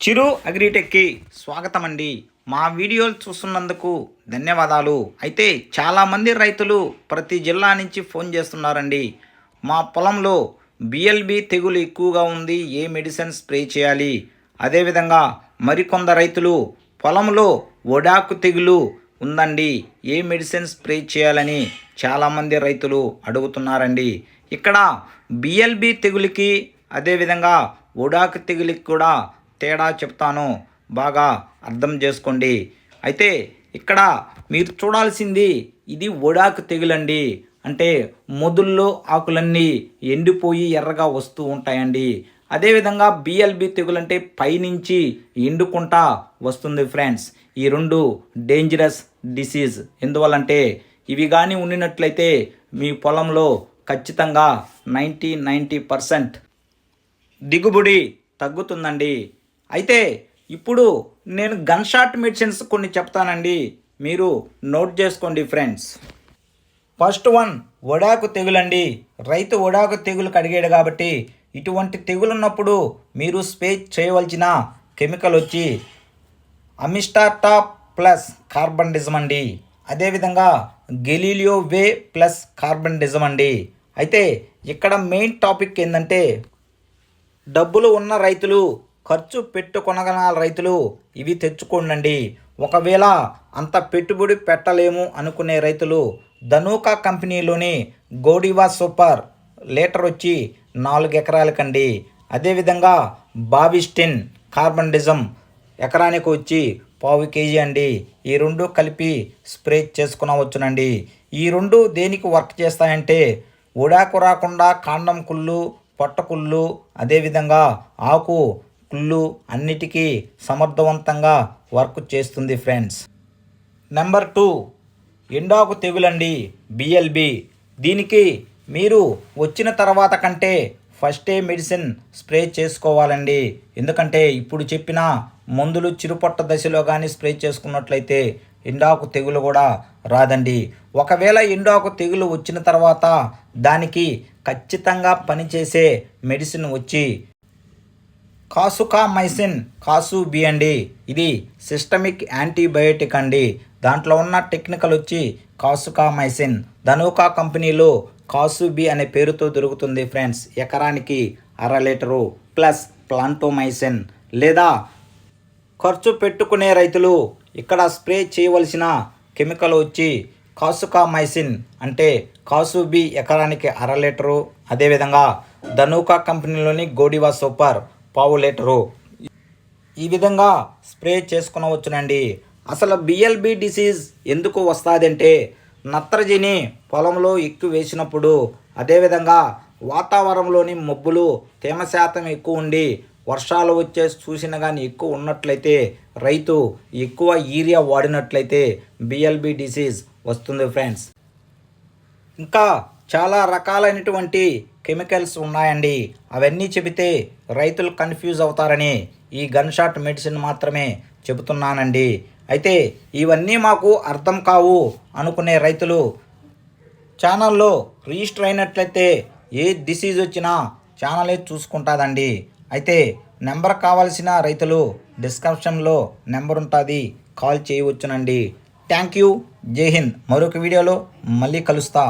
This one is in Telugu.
చిరు అగ్రిటెక్కి స్వాగతం అండి మా వీడియోలు చూస్తున్నందుకు ధన్యవాదాలు. అయితే చాలామంది రైతులు ప్రతి జిల్లా నుంచి ఫోన్ చేస్తున్నారండి. మా పొలంలో బిఎల్బి తెగులు ఎక్కువగా ఉంది. ఏ మెడిసిన్ స్ప్రే చేయాలి? అదేవిధంగా మరికొంద రైతులు పొలంలో ఒడాకు తెగులు ఉందండి. ఏ మెడిసిన్ స్ప్రే చేయాలని చాలామంది రైతులు అడుగుతున్నారండి. ఇక్కడ బిఎల్బి తెగులుకి అదేవిధంగా ఒడాకు తెగులుకి కూడా తేడా చెప్తాను. బాగా అర్థం చేసుకోండి. అయితే ఇక్కడ మీరు చూడాల్సింది ఇది ఒడాకు తెగులండి. అంటే మొదుల్లో ఆకులన్నీ ఎండిపోయి ఎర్రగా వస్తూ ఉంటాయండి. అదేవిధంగా బిఎల్బి తెగులు అంటే పైనుంచి ఎండుకుంటా వస్తుంది ఫ్రెండ్స్. ఈ రెండు డేంజరస్ డిసీజ్ ఎందువల్లంటే ఇవి కానీ ఉండినట్లయితే మీ పొలంలో ఖచ్చితంగా నైంటీ నైంటీ పర్సెంట్ దిగుబడి తగ్గుతుందండి. అయితే ఇప్పుడు నేను గన్ షాట్ మెడిసిన్స్ కొన్ని చెప్తానండి. మీరు నోట్ చేసుకోండి ఫ్రెండ్స్ ఫస్ట్ వన్ ఒడాకు తెగులండి. రైతు ఒడాకు తెగులు కడిగాడు కాబట్టి ఇటువంటి తెగులు ఉన్నప్పుడు మీరు స్ప్రే చేయవలసిన కెమికల్ వచ్చి అమిస్టాటాప్ ప్లస్ కార్బన్ డిజమ్ అండి. అదేవిధంగా Galileo way plus carbendazim అండి. అయితే ఇక్కడ మెయిన్ టాపిక్ ఏంటంటే డబ్బులు ఉన్న రైతులు ఖర్చు పెట్టుకొనగల రైతులు ఇవి తెచ్చుకోండి ఒకవేళ అంత పెట్టుబడి పెట్టలేము అనుకునే రైతులు ధనూకా కంపెనీలోని గోడివా సూపర్ లీటర్ వచ్చి నాలుగు ఎకరాలకండి. అదేవిధంగా బావిస్టిన్ కార్బన్ డిజం ఎకరానికి వచ్చి పావు కేజీ అండి. ఈ రెండు కలిపి స్ప్రే చేసుకునవచ్చునండి. ఈ రెండు దేనికి వర్క్ చేస్తాయంటే ఉడాకు రాకుండా కాండం కుళ్ళు పొట్ట కుళ్ళు అదేవిధంగా ఆకు కుళ్ళు అన్నిటికీ సమర్థవంతంగా వర్క్ చేస్తుంది ఫ్రెండ్స్. నెంబర్ టూ ఎండాకు తెగులండి బిఎల్బి దీనికి మీరు వచ్చిన తర్వాత కంటే ఫస్టే మెడిసిన్ స్ప్రే చేసుకోవాలండి. ఎందుకంటే ఇప్పుడు చెప్పిన మందులు చిరుపట్ట దశలో కానీ స్ప్రే చేసుకున్నట్లయితే ఎండాకు తెగులు కూడా రాదండి. ఒకవేళ ఎండాకు తెగులు వచ్చిన తర్వాత దానికి ఖచ్చితంగా పనిచేసే మెడిసిన్ వచ్చి కాసుకామైసిన్ కాసు బి అండి ఇది సిస్టమిక్ యాంటీబయోటిక్ అండి. దాంట్లో ఉన్న టెక్నికల్ వచ్చి కాసుకామైసిన్ ధనుకా కంపెనీలో కాసు బి అనే పేరుతో దొరుకుతుంది ఫ్రెండ్స్. ఎకరానికి అర లీటరు ప్లస్ ప్లాంటోమైసిన్. లేదా ఖర్చు పెట్టుకునే రైతులు ఇక్కడ స్ప్రే చేయవలసిన కెమికల్ వచ్చి కాసుకామైసిన్ అంటే కాసుబి ఎకరానికి అర లీటరు. అదేవిధంగా ధనుకా కంపెనీలోని గోడివా సూపర్ పావు లీటరు ఈ విధంగా స్ప్రే చేసుకునవచ్చునండి. అసలు బిఎల్బి డిసీజ్ ఎందుకు వస్తుందంటే నత్రజని పొలంలో ఎక్కువ వేసినప్పుడు అదేవిధంగా వాతావరణంలోని మబ్బులు తేమ శాతం ఎక్కువ ఉండి వర్షాలు వచ్చే చూసిన కానీ ఎక్కువ ఉన్నట్లయితే రైతు ఎక్కువ యూరియా వాడినట్లయితే బిఎల్బి డిసీజ్ వస్తుంది ఫ్రెండ్స్. ఇంకా చాలా రకాలైనటువంటి కెమికల్స్ ఉన్నాయండి. అవన్నీ చెబితే రైతులు కన్ఫ్యూజ్ అవుతారని ఈ గన్ షాట్ మెడిసిన్ మాత్రమే చెబుతున్నానండి. అయితే ఇవన్నీ మాకు అర్థం కావు అనుకునే రైతులు ఛానల్లో రిజిస్టర్ అయినట్లయితే ఏ డిసీజ్ వచ్చినా ఛానలే చూసుకుంటుందండి. అయితే నెంబర్ కావాల్సిన రైతులు డిస్క్రిప్షన్లో నెంబర్ ఉంటుంది కాల్ చేయవచ్చునండి. Thank you. జై హింద్. మరొక వీడియోలో మళ్ళీ కలుస్తా.